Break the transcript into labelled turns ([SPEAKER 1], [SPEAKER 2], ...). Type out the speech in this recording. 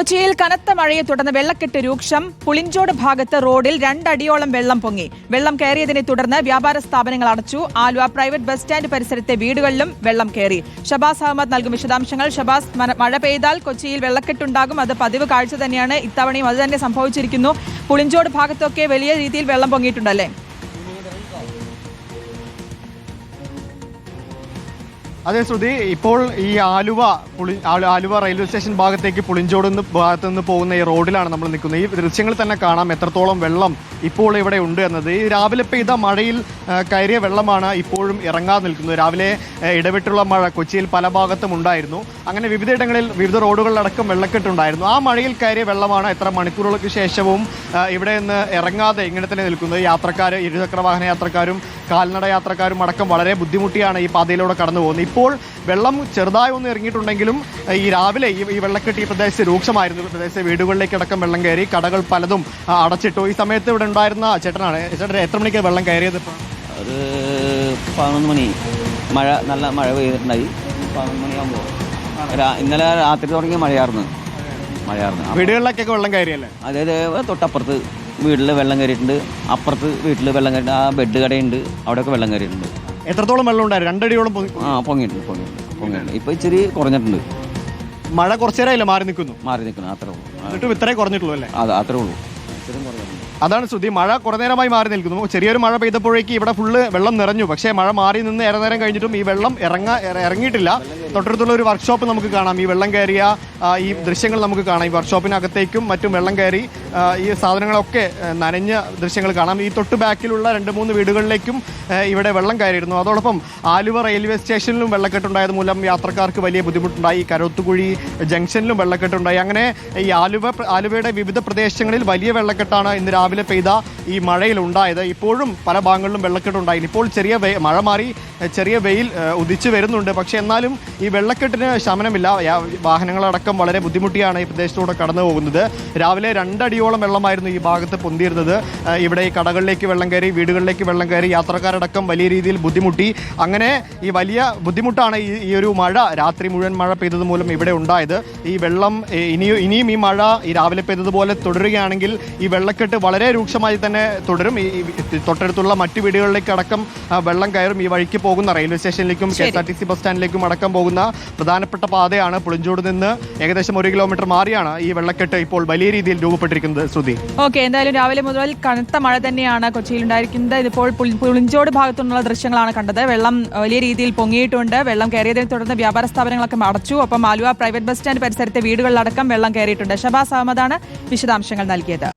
[SPEAKER 1] കൊച്ചിയിൽ കനത്ത മഴയെ തുടർന്ന് വെള്ളക്കെട്ട് രൂക്ഷം. പുളിഞ്ചോട് ഭാഗത്ത് റോഡിൽ രണ്ടടിയോളം വെള്ളം പൊങ്ങി. വെള്ളം കയറിയതിനെ തുടർന്ന് വ്യാപാര സ്ഥാപനങ്ങൾ അടച്ചു. ആലുവ പ്രൈവറ്റ് ബസ് സ്റ്റാൻഡ് പരിസരത്തെ വീടുകളിലും വെള്ളം കയറി. ഷബാസ് അഹമ്മദ് നൽകും വിശദാംശങ്ങൾ. ഷബാസ് മഴ പെയ്താൽ കൊച്ചിയിൽ വെള്ളക്കെട്ടുണ്ടാകും. അത് പതിവ് കാഴ്ച തന്നെയാണ്. ഇത്തവണയും അത് തന്നെ സംഭവിച്ചിരിക്കുന്നു. പുളിഞ്ചോട് ഭാഗത്തൊക്കെ വലിയ രീതിയിൽ വെള്ളം പൊങ്ങിയിട്ടുണ്ടല്ലേ?
[SPEAKER 2] അതെ ശ്രുതി ഇപ്പോൾ ഈ ആലുവ പുളി ആലുവ റെയിൽവേ സ്റ്റേഷൻ ഭാഗത്തേക്ക് പുളിഞ്ചോട് നിന്ന് ഭാഗത്ത് നിന്ന് പോകുന്ന ഈ റോഡിലാണ് നമ്മൾ നിൽക്കുന്നത്. ഈ ദൃശ്യങ്ങൾ തന്നെ കാണാം. എത്രത്തോളം വെള്ളം ഇപ്പോൾ ഇവിടെ ഉണ്ട് എന്നത്. ഈ രാവിലെ പെയ്ത മഴയിൽ കയറിയ വെള്ളമാണ് ഇപ്പോഴും ഇറങ്ങാതെ നിൽക്കുന്നത്. രാവിലെ ഇടവിട്ടുള്ള മഴ കൊച്ചിയിൽ പല ഭാഗത്തും ഉണ്ടായിരുന്നു. അങ്ങനെ വിവിധയിടങ്ങളിൽ വിവിധ റോഡുകളിലടക്കം വെള്ളക്കെട്ടുണ്ടായിരുന്നു. ആ മഴയിൽ കയറിയ വെള്ളമാണ് എത്ര മണിക്കൂറുകൾക്ക് ശേഷവും ഇവിടെ നിന്ന് ഇറങ്ങാതെ ഇങ്ങനെ തന്നെ നിൽക്കുന്നത്. യാത്രക്കാർ ഇരുചക്ര വാഹന യാത്രക്കാരും കാൽനട യാത്രക്കാരും അടക്കം വളരെ ബുദ്ധിമുട്ടിയാണ് ഈ പാതയിലൂടെ കടന്നു പോകുന്നത് ഇപ്പോൾ വെള്ളം ചെറുതായി ഒന്ന് ഇറങ്ങിയിട്ടുണ്ടെങ്കിലും ഈ രാവിലെ ഈ വെള്ളക്കെട്ടി ഈ പ്രദേശത്ത് രൂക്ഷമായിരുന്നു. പ്രദേശത്തെ വീടുകളിലേക്ക് അടക്കം വെള്ളം കയറി കടകൾ പലതും അടച്ചിട്ടു. ഈ സമയത്ത് ഇവിടെ ഉണ്ടായിരുന്ന ചേട്ടനാണ്. ചേട്ടൻ എത്ര മണിക്ക് വെള്ളം കയറിയത് ഇപ്പോൾ?
[SPEAKER 3] ഒരു പതിനൊന്ന് മണി. മഴ നല്ല മഴ പെയ്തിട്ടുണ്ടായി. പതിനൊന്ന് മണിയാകുമ്പോൾ ഇന്നലെ രാത്രി തുടങ്ങിയ മഴയായിരുന്നു. മഴയായിരുന്നു.
[SPEAKER 2] വീടുകളിലൊക്കെ വെള്ളം കയറിയല്ലേ?
[SPEAKER 3] അതായത് തൊട്ടപ്പുറത്ത് വീട്ടിൽ വെള്ളം കയറിയിട്ടുണ്ട്. അപ്പുറത്ത് വീട്ടിൽ വെള്ളം കയറിയിട്ടുണ്ട് ആ ബെഡ് കടയുണ്ട്. അവിടെയൊക്കെ വെള്ളം കയറിയിട്ടുണ്ട്.
[SPEAKER 2] എത്രത്തോളം വെള്ളം ഉണ്ടായിരുന്നു? രണ്ടടിയോളം പൊങ്ങി-
[SPEAKER 3] ആ പൊങ്ങിയിട്ടുണ്ട് പൊങ്ങിയിട്ടുണ്ട് പൊങ്ങിയിട്ടുണ്ട്. ഇപ്പൊ ഇച്ചിരി കുറഞ്ഞിട്ടുണ്ട്.
[SPEAKER 2] മഴ കുറച്ചു കുറച്ചേരയില്ല മാറി നിൽക്കുന്നു?
[SPEAKER 3] മാറി നിൽക്കുന്നു അത്രേ ഉള്ളൂ.
[SPEAKER 2] എന്നിട്ടും ഇത്രേ കുറഞ്ഞിട്ടുള്ളൂ അല്ലേ?
[SPEAKER 3] അതെ അത്രേ ഉള്ളൂ. ഇച്ചിരി കുറഞ്ഞിട്ടുണ്ട്.
[SPEAKER 2] അതാണ് ശ്രുതി മഴ കുറേ നേരമായി മാറി നിൽക്കുന്നു. ചെറിയൊരു മഴ പെയ്തപ്പോഴേക്ക് ഇവിടെ ഫുള്ള് വെള്ളം നിറഞ്ഞു. പക്ഷേ മഴ മാറി നിന്ന് ഏറെ നേരം കഴിഞ്ഞിട്ടും ഈ വെള്ളം ഇറങ്ങാ ഇറങ്ങിയിട്ടില്ല. തൊട്ടടുത്തുള്ള ഒരു വർക്ക്ഷോപ്പ് നമുക്ക് കാണാം. ഈ വെള്ളം കയറിയ ഈ ദൃശ്യങ്ങൾ നമുക്ക് കാണാം. ഈ വർക്ക്ഷോപ്പിനകത്തേക്കും മറ്റും വെള്ളം കയറി ഈ സാധനങ്ങളൊക്കെ നനഞ്ഞ ദൃശ്യങ്ങൾ കാണാം. ഈ തൊട്ട് ബാക്കിലുള്ള രണ്ട് മൂന്ന് വീടുകളിലേക്കും ഇവിടെ വെള്ളം കയറിയിരുന്നു. അതോടൊപ്പം ആലുവ റെയിൽവേ സ്റ്റേഷനിലും വെള്ളക്കെട്ടുണ്ടായത് മൂലം യാത്രക്കാർക്ക് വലിയ ബുദ്ധിമുട്ടുണ്ടായി. കരോത്തുകുഴി ജംഗ്ഷനിലും വെള്ളക്കെട്ടുണ്ടായി. അങ്ങനെ ഈ ആലുവ ആലുവയുടെ വിവിധ പ്രദേശങ്ങളിൽ വലിയ വെള്ളക്കെട്ടാണ് ഇന്ന് രാവിലെ പെയ്ത ഈ മഴയിൽ ഉണ്ടായത് ഇപ്പോഴും പല ഭാഗങ്ങളിലും വെള്ളക്കെട്ടുണ്ടായി. ഇപ്പോൾ ചെറിയ മഴ മാറി ചെറിയ വെയിൽ ഉദിച്ചു വരുന്നുണ്ട്. പക്ഷേ എന്നാലും ഈ വെള്ളക്കെട്ടിന് ശമനമില്ല. വാഹനങ്ങളടക്കം വളരെ ബുദ്ധിമുട്ടിയാണ് ഈ പ്രദേശത്തൂടെ കടന്നു പോകുന്നത്. രാവിലെ രണ്ടടിയോളം വെള്ളമായിരുന്നു ഈ ഭാഗത്ത് പൊന്തിയിരുന്നത്. ഇവിടെ ഈ കടകളിലേക്ക് വെള്ളം കയറി വീടുകളിലേക്ക് വെള്ളം കയറി യാത്രക്കാരടക്കം വലിയ രീതിയിൽ ബുദ്ധിമുട്ടി. അങ്ങനെ ഈ വലിയ ബുദ്ധിമുട്ടാണ് ഈ ഈ ഒരു മഴ രാത്രി മുഴുവൻ മഴ പെയ്തത് മൂലം ഇവിടെ ഉണ്ടായത്. ഈ വെള്ളം ഇനിയും ഇനിയും ഈ മഴ ഈ രാവിലെ പെയ്തതുപോലെ തുടരുകയാണെങ്കിൽ ഈ വെള്ളക്കെട്ട് വളരെ രൂക്ഷമായി തന്നെ തുടരും. ഈ ഈ തൊട്ടടുത്തുള്ള മറ്റു വീടുകളിലേക്ക് അടക്കം വെള്ളം കയറും ഈ വഴിക്ക് പോകുന്ന railway സ്റ്റേഷനിലേക്കും K S R T C bus സ്റ്റാൻഡിലേക്കും അടക്കം പോകുന്ന പ്രധാനപ്പെട്ട പാതയാണ്. പുളിഞ്ചോട് നിന്ന് ഏകദേശം ഒരു കിലോമീറ്റർ മാറിയാണ് ഈ വെള്ളക്കെട്ട് ഇപ്പോൾ വലിയ രീതിയിൽ രൂപപ്പെട്ടിരിക്കുന്നത്. ശ്രുതി.
[SPEAKER 1] ഓക്കെ എന്തായാലും രാവിലെ മുതൽ കനത്ത മഴ തന്നെയാണ് കൊച്ചിയിൽ ഉണ്ടായിരിക്കുന്നത്. ഇതിപ്പോൾ പുളിഞ്ചോട് ഭാഗത്തുനിന്നുള്ള ദൃശ്യങ്ങളാണ് കണ്ടത്. വെള്ളം വലിയ രീതിയിൽ പൊങ്ങിയിട്ടുണ്ട്. വെള്ളം കയറിയതിനെ തുടർന്ന് വ്യാപാര സ്ഥാപനങ്ങളൊക്കെ അടച്ചു ഒപ്പം ആലുവ പ്രൈവറ്റ് ബസ് സ്റ്റാൻഡ് പരിസരത്തെ വീടുകളിലടക്കം വെള്ളം കയറിയിട്ടുണ്ട്. ഷബാസ് അഹമ്മദാണ് വിശദാംശങ്ങൾ നൽകിയത്.